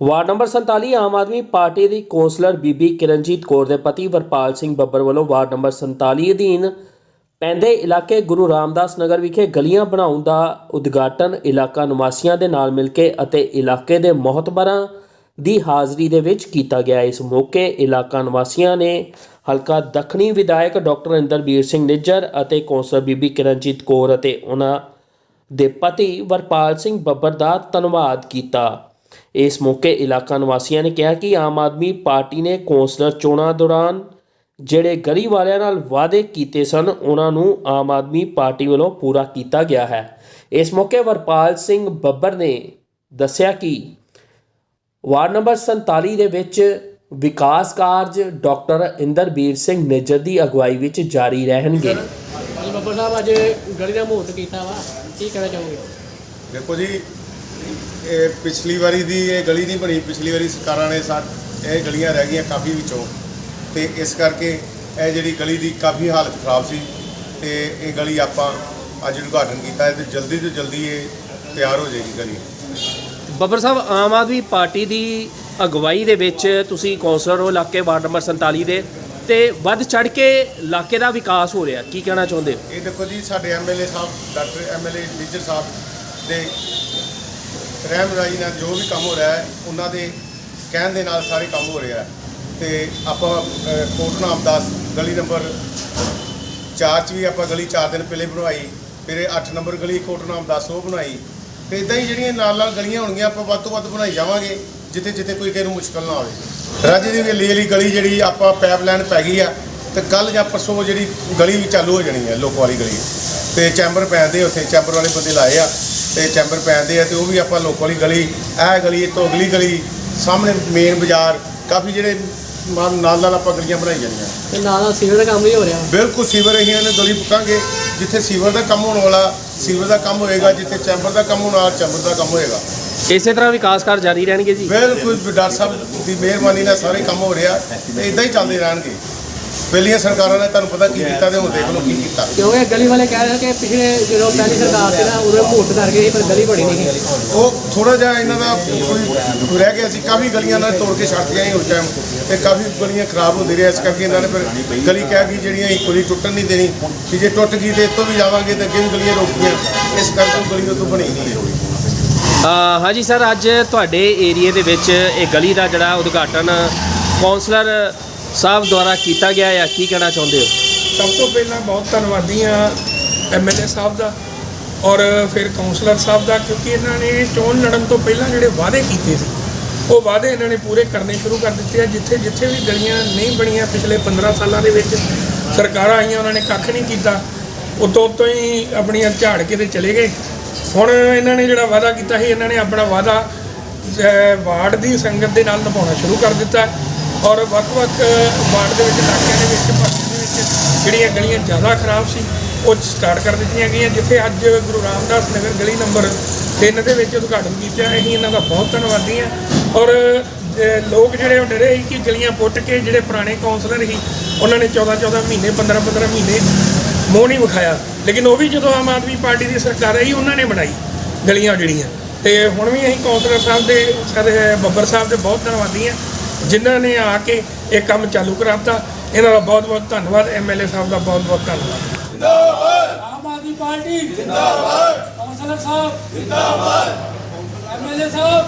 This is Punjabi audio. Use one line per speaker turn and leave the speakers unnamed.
Ward number 47 Aam Aadmi party ਦੀ ਕੌਂਸਲਰ ਬੀਬੀ ਕਿਰਨਜੀਤ ਕੌਰ ਦੇ ਪਤੀ ਵਰਪਾਲ ਸਿੰਘ ਬੱਬਰ ਵੱਲੋਂ ਵਾਰਡ ਨੰਬਰ 47 ਅਧੀਨ ਪੈਂਦੇ ਇਲਾਕੇ ਗੁਰੂ ਰਾਮਦਾਸ ਨਗਰ ਵਿਖੇ ਗਲੀਆਂ ਬਣਾਉਣ ਦਾ ਉਦਘਾਟਨ ਇਲਾਕਾ ਨਿਵਾਸੀਆਂ ਦੇ ਨਾਲ ਮਿਲ ਕੇ ਅਤੇ ਇਲਾਕੇ ਦੇ ਮਹਤਬਰਾਂ ਦੀ ਹਾਜ਼ਰੀ ਦੇ ਵਿੱਚ ਕੀਤਾ ਗਿਆ। ਇਸ ਮੌਕੇ ਇਲਾਕਾ ਨਿਵਾਸੀਆਂ ਨੇ ਹਲਕਾ ਦੱਖਣੀ ਵਿਧਾਇਕ ਡਾਕਟਰ ਇੰਦਰਬੀਰ ਸਿੰਘ ਨਿੱਜਰ ਅਤੇ ਕੌਂਸਲਰ ਬੀਬੀ ਕਿਰਨਜੀਤ ਕੌਰ ਅਤੇ ਉਹਨਾਂ ਦੇ ਪਤੀ ਵਰਪਾਲ ਸਿੰਘ ਬੱਬਰ ਦਾ ਧੰਨਵਾਦ ਕੀਤਾ। ਇਸ ਮੌਕੇ ਇਲਾਕਾ ਨਿਵਾਸੀਆਂ ਨੇ ਕਿਹਾ ਕਿ ਆਮ ਆਦਮੀ ਪਾਰਟੀ ਨੇ ਕੌਂਸਲਰ ਚੋਣਾਂ ਦੌਰਾਨ ਜਿਹੜੇ ਗਲੀ ਵਾਲਿਆਂ ਨਾਲ ਵਾਅਦੇ ਕੀਤੇ ਸਨ ਉਹਨਾਂ ਨੂੰ ਆਮ ਆਦਮੀ ਪਾਰਟੀ ਵੱਲੋਂ ਪੂਰਾ ਕੀਤਾ ਗਿਆ ਹੈ। ਇਸ ਮੌਕੇ ਵਰਪਾਲ ਸਿੰਘ ਬੱਬਰ ਨੇ ਦੱਸਿਆ ਕਿ ਵਾਰਡ ਨੰਬਰ 47 ਦੇ ਵਿੱਚ ਵਿਕਾਸ ਕਾਰਜ ਡਾਕਟਰ ਇੰਦਰਬੀਰ ਸਿੰਘ ਨਿੱਜਰ ਦੀ ਅਗਵਾਈ ਵਿੱਚ ਜਾਰੀ ਰਹਿਣਗੇ।
ਬੱਬਰ ਸਾਹਿਬ ਅੱਜ ਗਲੀ ਦਾ ਮਹੂਰਤ ਕੀਤਾ ਵਾ। ਕੀ ਕਹਿਣਾ ਚਾਹੋਗੇ?
ਦੇਖੋ ਜੀ ਇਹ ਪਿਛਲੀ ਵਾਰੀ ਦੀ ਇਹ ਗਲੀ ਨਹੀਂ ਬਣੀ। ਪਿਛਲੀ ਵਾਰੀ ਸਰਕਾਰਾਂ ਨੇ ਸਾ ਇਹ ਗਲੀਆਂ ਰਹਿ ਗਈਆਂ ਕਾਫੀ ਵਿੱਚੋਂ। ਤੇ ਇਸ ਕਰਕੇ ਇਹ ਜਿਹੜੀ ਗਲੀ ਦੀ ਕਾਫੀ ਹਾਲਤ ਖਰਾਬ ਸੀ ਤੇ ਇਹ ਗਲੀ ਆਪਾਂ ਅੱਜ ਉਦਘਾਟਨ ਕੀਤਾ ਹੈ ਤੇ ਜਲਦੀ ਤੋਂ ਜਲਦੀ ਇਹ ਤਿਆਰ ਹੋ ਜਾਏਗੀ ਗਲੀ।
ਬੱਬਰ ਸਾਹਿਬ ਆਮ ਆਦਮੀ ਪਾਰਟੀ ਦੀ ਅਗਵਾਈ ਦੇ ਵਿੱਚ ਤੁਸੀਂ ਕੌਂਸਲਰ ਹੋ ਇਲਾਕੇ ਵਾਰਡ ਨੰਬਰ 47 ਦੇ ਤੇ ਵੱਧ ਚੜ ਕੇ ਇਲਾਕੇ ਦਾ ਵਿਕਾਸ ਹੋ ਰਿਹਾ। ਕੀ ਕਹਿਣਾ ਚਾਹੁੰਦੇ ਹੋ?
ਇਹ ਦੇਖੋ ਜੀ ਸਾਡੇ ਐਮਐਲਏ ਸਾਹਿਬ ਡਾਕਟਰ ਐਮਐਲਏ ਟੀਚਰ ਸਾਹਿਬ ਦੇ ਰਹਿਮ ਰਾਈ ਨਾਲ ਜੋ ਵੀ ਕੰਮ ਹੋ ਰਿਹਾ ਹੈ ਉਹਨਾਂ ਦੇ ਕਹਿਣ ਦੇ ਨਾਲ ਸਾਰੇ ਕੰਮ ਹੋ ਰਿਹਾ ਹੈ। ਤੇ ਆਪਾਂ ਅਹ, ਕੋਟ ਨਾਮਦਾਸ ਗਲੀ ਨੰਬਰ 4 ਚ ਵੀ ਆਪਾਂ ਗਲੀ 4 ਦਿਨ ਪਹਿਲੇ ਬਣਵਾਈ ਫਿਰ ਇਹ 8 ਨੰਬਰ ਗਲੀ ਕੋਟ ਨਾਮਦਾਸ ਉਹ ਬਣਾਈ ਤੇ ਇਦਾਂ ਹੀ ਜਿਹੜੀਆਂ ਨਾਲ ਨਾਲ ਗਲੀਆਂ ਹੋਣਗੀਆਂ ਆਪਾਂ ਵੱਧ ਤੋਂ ਵੱਧ ਬਣਾਈ ਜਾਵਾਂਗੇ ਜਿੱਥੇ ਜਿੱਥੇ ਕੋਈ ਕਿਸੇ ਨੂੰ ਮੁਸ਼ਕਲ ਨਾ ਆਵੇ ਰਾਜੇ ਦੀ ਵੇਲੀ ਵਾਲੀ ਗਲੀ ਜਿਹੜੀ ਆਪਾਂ ਪਾਈਪਲਾਈਨ ਪੈ ਗਈ ਆ ਤੇ ਕੱਲ ਜਾਂ ਪਰਸੋਂ ਜਿਹੜੀ ਗਲੀ ਵੀ ਚਾਲੂ ਹੋ ਜਾਣੀ ਹੈ ਲੋਕ ਵਾਲੀ ਗਲੀ। ਤੇ ਚੈਂਬਰ ਪੈਂਦੇ ਉੱਥੇ ਚੈਂਬਰ ਵਾਲੇ ਬੰਦੇ ਲਾਏ ਆ। ਤੇ ਚੈਂਬਰ ਪੈਂਦੇ ਆ ਤੇ ਉਹ ਵੀ ਆਪਾਂ ਲੋਕ ਵਾਲੀ ਗਲੀ ਇਹ ਗਲੀ ਇਹ ਤੋਂ ਅਗਲੀ ਗਲੀ ਸਾਹਮਣੇ ਮੇਨ ਬਾਜ਼ਾਰ ਕਾਫੀ ਜਿਹੜੇ ਨਾਲ ਨਾਲ ਆਪਾਂ ਗਲੀਆਂ ਬਣਾਈ ਜਾਂਦੀਆਂ।
ਤੇ ਨਾਲ ਨਾਲ ਸੀਵਰ ਦਾ ਕੰਮ ਵੀ ਹੋ ਰਿਹਾ।
ਬਿਲਕੁਲ ਸੀਵਰ ਅਸੀਂ ਇਹਨੇ ਗਲੀ ਪੁੱਟਾਂਗੇ ਜਿੱਥੇ ਸੀਵਰ ਦਾ ਕੰਮ ਹੋਣ ਵਾਲਾ ਸੀਵਰ ਦਾ ਕੰਮ ਹੋਏਗਾ ਜਿੱਥੇ ਚੈਂਬਰ ਦਾ ਕੰਮ ਹੋਣ ਵਾਲਾ ਚੈਂਬਰ ਦਾ ਕੰਮ ਹੋਏਗਾ।
ਇਸੇ ਤਰ੍ਹਾਂ ਵਿਕਾਸ ਕਾਰਜ ਜਾਰੀ ਰਹਿਣਗੇ ਜੀ?
ਬਿਲਕੁਲ ਡਾਕਟਰ ਸਾਹਿਬ ਦੀ ਮਿਹਰਬਾਨੀ ਨਾਲ ਸਾਰੇ ਕੰਮ ਹੋ ਰਿਹਾ ਤੇ ਇਦਾਂ ਹੀ ਚੱਲਦੇ ਰਹਿਣਗੇ। ਪਹਿਲੀਆਂ ਸਰਕਾਰਾਂ ਨੇ ਤੁਹਾਨੂੰ ਪਤਾ ਕੀ ਕੀਤਾ ਤੇ ਹੁਣ ਦੇਖ ਲਓ ਕੀ ਕੀਤਾ।
ਕਿਉਂਕਿ ਗਲੀ ਵਾਲੇ ਕਹਿ ਰਹੇ ਕਿ ਪਿਛਲੇ ਜਦੋਂ ਪਹਿਲੀ ਸਰਕਾਰ ਸੀ ਨਾ ਉਰੇ ਮਹੂਰਤ ਕਰ ਗਏ ਪਰ ਗਲੀ ਬਣੀ ਨਹੀਂ
ਉਹ ਥੋੜਾ ਜਿਹਾ ਇਹਨਾਂ ਦਾ ਕੋਈ ਰਹਿ ਗਿਆ ਸੀ ਕਾਫੀ ਗਲੀਆਂ ਨਾਲ ਤੋੜ ਕੇ ਛੱਡਤੀਆਂ ਸੀ ਉਸ ਟਾਈਮ ਤੇ ਕਾਫੀ ਗਲੀਆਂ ਖਰਾਬ ਹੁੰਦੀ ਰਹੀਆਂ ਇਸ ਕਰਕੇ ਇਹਨਾਂ ਨੇ ਫਿਰ ਗਲੀ ਕਹਿ ਗਈ ਜਿਹੜੀਆਂ ਇੱਕ ਵਾਰੀ ਟੁੱਟਣ ਨਹੀਂ ਦੇਣੀ ਕਿ ਜੇ ਟੁੱਟ ਗਈ ਤੇ ਇੱਥੋਂ ਵੀ ਜਾਵਾਂਗੇ ਤੇ ਅੱਗੇ ਵੀ ਗਲੀਆਂ ਰੋਕੀਆਂ ਇਸ ਕਰਕੇ ਉਹ ਗਲੀ ਉਦੋਂ ਬਣੀ ਨਹੀਂ ਹੈ
ਅ, ਹਾਂਜੀ ਸਰ ਅੱਜ ਤੁਹਾਡੇ ਏਰੀਏ ਦੇ ਵਿੱਚ ਇਹ ਗਲੀ ਦਾ ਜਿਹੜਾ ਉਦਘਾਟਨ ਕੌਂਸਲਰ ਸਾਹਿਬ ਦੁਆਰਾ ਕੀਤਾ ਗਿਆ ਹੈ ਕੀ ਕਹਿਣਾ ਚਾਹੁੰਦੇ ਹੋ?
ਸਭ ਤੋਂ ਪਹਿਲਾਂ ਬਹੁਤ ਧੰਨਵਾਦੀ ਆ ਐਮਐਲਏ ਸਾਹਿਬ ਦਾ ਔਰ ਫਿਰ ਕਾਉਂਸਲਰ ਸਾਹਿਬ ਦਾ, ਕਿਉਂਕਿ ਇਹਨਾਂ ਨੇ ਚੋਣ ਲੜਨ ਤੋਂ ਪਹਿਲਾਂ ਜਿਹੜੇ ਵਾਅਦੇ ਕੀਤੇ ਸੀ, ਉਹ ਵਾਅਦੇ ਇਹਨਾਂ ਨੇ ਪੂਰੇ ਕਰਨੇ ਸ਼ੁਰੂ ਕਰ ਦਿੱਤੇ ਆ, ਜਿੱਥੇ ਜਿੱਥੇ ਵੀ ਗਲੀਆਂ ਨਹੀਂ ਬਣੀਆਂ ਪਿਛਲੇ 15 ਸਾਲਾਂ ਦੇ ਵਿੱਚ, ਸਰਕਾਰਾਂ ਆਈਆਂ, ਉਹਨਾਂ ਨੇ ਕੱਖ ਨਹੀਂ ਕੀਤਾ, ਉਤੋਂ ਉਤੋਂ ਹੀ ਆਪਣੀਆਂ ਝਾੜ ਕੇ ਤੇ ਚਲੇ ਗਏ। ਹੁਣ ਇਹਨਾਂ ਨੇ ਜਿਹੜਾ ਵਾਅਦਾ ਕੀਤਾ ਸੀ, ਇਹਨਾਂ ਨੇ ਆਪਣਾ ਵਾਅਦਾ ਵਾਰਡ ਦੀ ਸੰਗਤ ਦੇ ਨਾਲ ਨਿਭਾਉਣਾ ਸ਼ੁਰੂ ਕਰ ਦਿੱਤਾ। ਔਰ ਵੱਖ-ਵੱਖ ਵਾਰਡ ਦੇ ਵਿੱਚ, ਇਲਾਕਿਆਂ ਦੇ ਵਿੱਚ ਭਾਰਤ ਦੇ ਵਿੱਚ ਜਿਹੜੀਆਂ ਗਲੀਆਂ ਜ਼ਿਆਦਾ ਖਰਾਬ ਸੀ, ਉਹ ਸਟਾਰਟ ਕਰ ਦਿੱਤੀਆਂ ਗਈਆਂ, ਜਿੱਥੇ ਅੱਜ ਗੁਰੂ ਰਾਮਦਾਸ ਨਗਰ ਗਲੀ ਨੰਬਰ 3 ਦੇ ਵਿੱਚ ਉਦਘਾਟਨ ਕੀਤਾ ਅਸੀਂ ਇਹਨਾਂ ਦਾ ਬਹੁਤ ਧੰਨਵਾਦੀ ਹਾਂ। ਔਰ ਲੋਕ ਜਿਹੜੇ ਉਹ ਡਰੇ ਸੀ ਕਿ ਗਲੀਆਂ ਪੁੱਟ ਕੇ ਜਿਹੜੇ ਪੁਰਾਣੇ ਕਾਉਂਸਲਰ ਸੀ, ਉਹਨਾਂ ਨੇ 14-14 ਮਹੀਨੇ 15-15 ਮਹੀਨੇ ਮੂੰਹ ਨਹੀਂ ਵਿਖਾਇਆ। ਲੇਕਿਨ ਉਹ ਵੀ ਜਦੋਂ ਆਮ ਆਦਮੀ ਪਾਰਟੀ ਦੀ ਸਰਕਾਰ ਆਈ, ਉਹਨਾਂ ਨੇ ਬਣਾਈ ਗਲੀਆਂ ਜਿਹੜੀਆਂ। ਤੇ ਹੁਣ ਵੀ ਅਸੀਂ ਕਾਉਂਸਲਰ ਸਾਹਿਬ ਦੇ, ਸਾਡੇ ਬੱਬਰ ਸਾਹਿਬ ਦੇ ਬਹੁਤ ਧੰਨਵਾਦੀ ਹਾਂ। ਜਿਨ੍ਹਾਂ ਨੇ ਆ ਕੇ ਇਹ ਕੰਮ ਚਾਲੂ ਕਰਾਤਾ ਇਹਨਾਂ ਦਾ ਬਹੁਤ ਬਹੁਤ ਧੰਨਵਾਦ ਐਮਐਲਏ ਸਾਹਿਬ ਦਾ ਬਹੁਤ ਬਹੁਤ ਧੰਨਵਾਦ
ਆਮ ਆਦਮੀ ਪਾਰਟੀ। ਜਿੰਦਾਬਾਦ। ਕੌਂਸਲਰ ਸਾਹਿਬ। ਜਿੰਦਾਬਾਦ। ਐਮਐਲਏ ਸਾਹਿਬ।